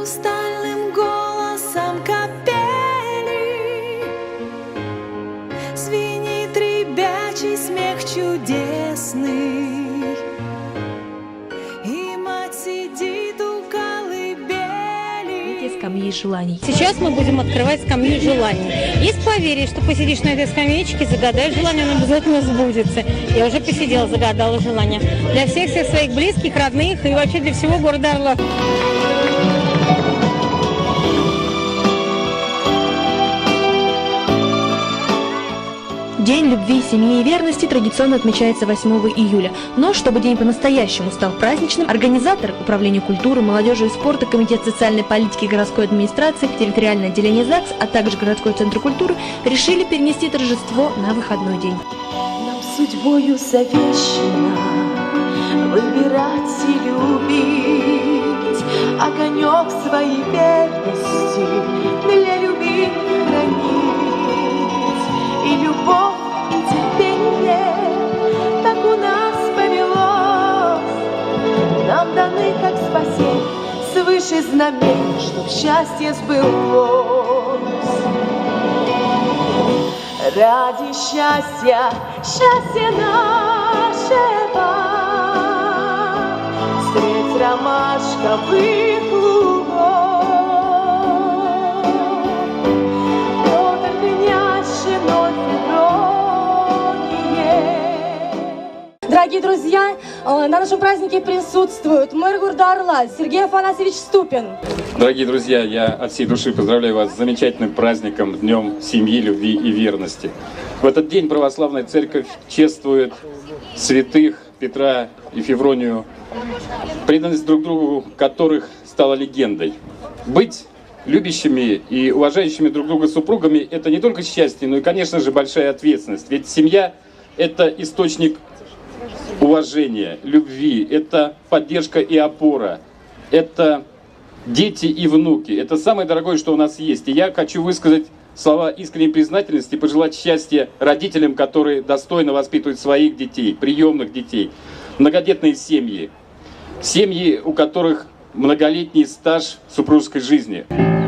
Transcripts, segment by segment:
хрустальным голосом капели Звенит ребячий смех чудесный И мать сидит у колыбели скамьи желаний. Сейчас мы будем открывать скамью желаний. Есть поверье, что посидишь на этой скамеечке, загадаешь желание, оно обязательно сбудется. Я уже посидела, загадала желание. Для всех, всех своих близких, родных и вообще для всего города Орла. День любви, семьи и верности традиционно отмечается 8 июля. Но чтобы день по-настоящему стал праздничным, организаторы Управления культуры, молодежи и спорта, Комитет социальной политики городской администрации, территориальное отделение ЗАГС, а также городской центр культуры решили перенести торжество на выходной день. Нам судьбою завещено выбирать и любить огонек своей верности для знамения чтоб счастье сбылось. Ради счастья, счастья нашего Средь ромашковых лугов женой Февронии Дорогие друзья, на нашем празднике присутствуют мэр города Орла Сергей Афанасьевич Ступин, Дорогие друзья, я от всей души поздравляю вас с замечательным праздником, Днем семьи, любви и верности. В этот день православная церковь чествует святых Петра и Февронию, преданность друг другу которых стала легендой. Быть любящими и уважающими друг друга супругами – это не только счастье, но и, конечно же, большая ответственность. Ведь семья – это источник уважения, любви, это поддержка и опора, это дети и внуки. Это самое дорогое, что у нас есть. И я хочу высказать слова искренней признательности пожелать счастья родителям, которые достойно воспитывают своих детей, приемных детей, многодетные семьи, семьи, у которых многолетний стаж супружеской жизни.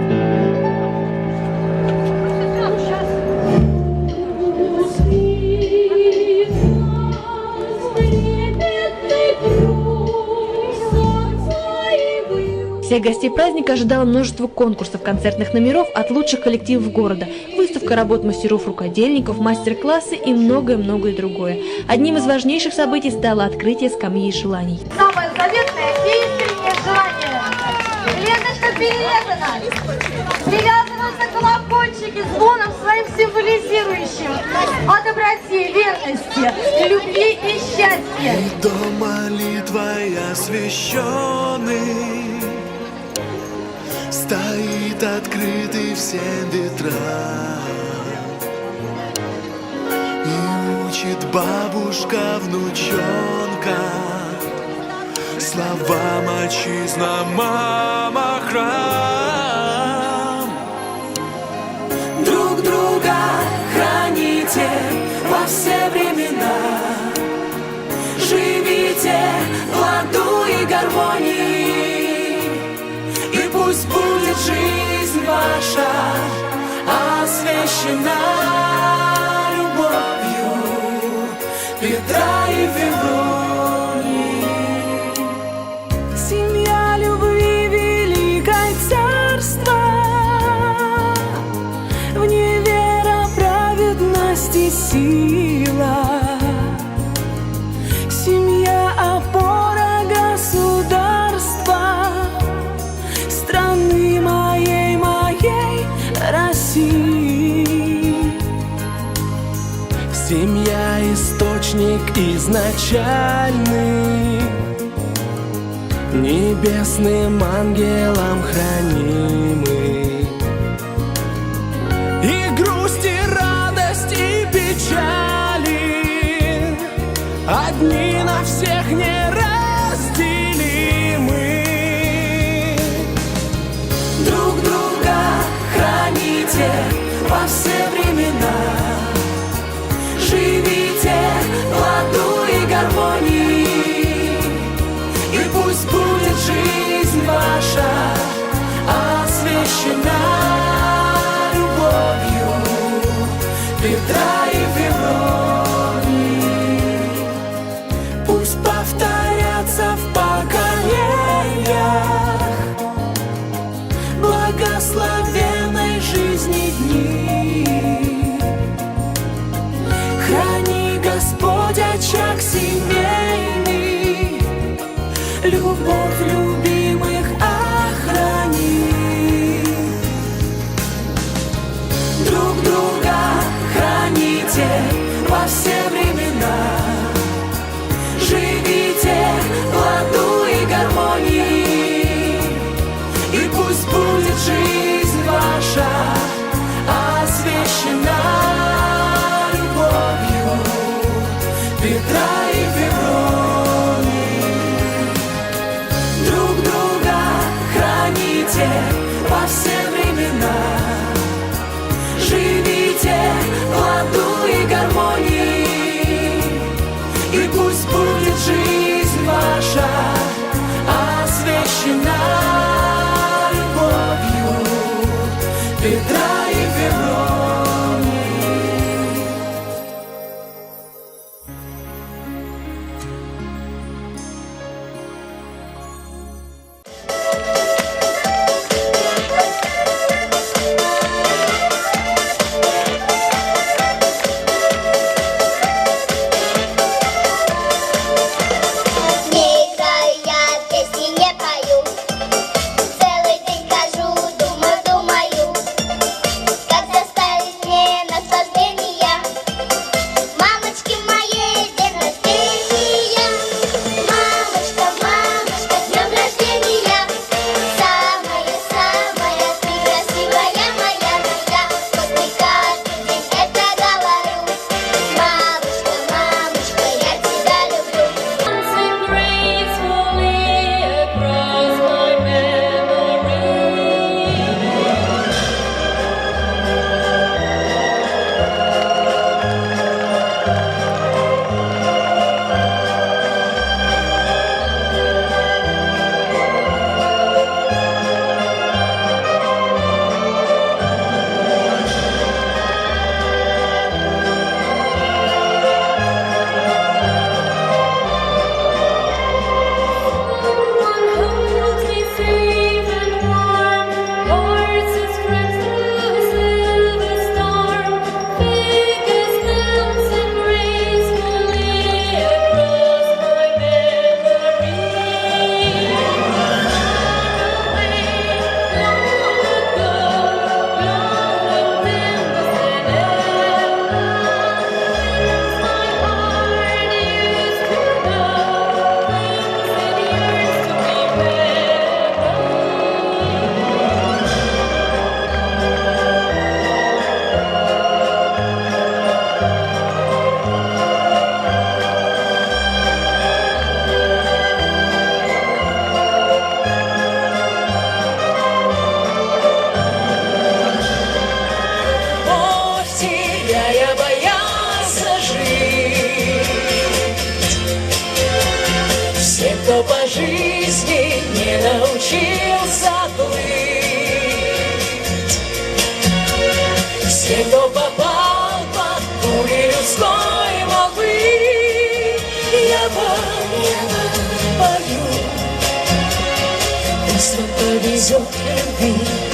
Всех гостей праздника ожидало множество конкурсов концертных номеров от лучших коллективов города, выставка работ мастеров-рукодельников, мастер-классы и многое-многое другое. Одним из важнейших событий стало открытие скамьи желаний. самое заветное и искреннее желание. Ленточка перерезана. Привязываются колокольчики звоном своим символизирующим о доброте, верности, любви и счастье. Дом молитвой освященный Стоит открытый всем ветрам. И учит бабушка внучонка Словам отчизна, мама, храм Друг друга храните во все времена. Живите в ладу и гармонии пусть будет жизнь ваша освящена изначальный Небесным ангелом хранимый И грусть, и радость, и печали Одни на всех неразделимы Петра и Февронии. Пусть повторятся в поколениях благословенной жизни дни. Храни, Господь, очаг семейный, любовь, любовь. Гармонии, и пусть будет жизнь ваша освящена любовью Петра и Февронии. Друг друга храните во все По жизни не научился плыть. Все, кто попал под пули людской молвы Я вам, вам пою. Пусть вам повезет любви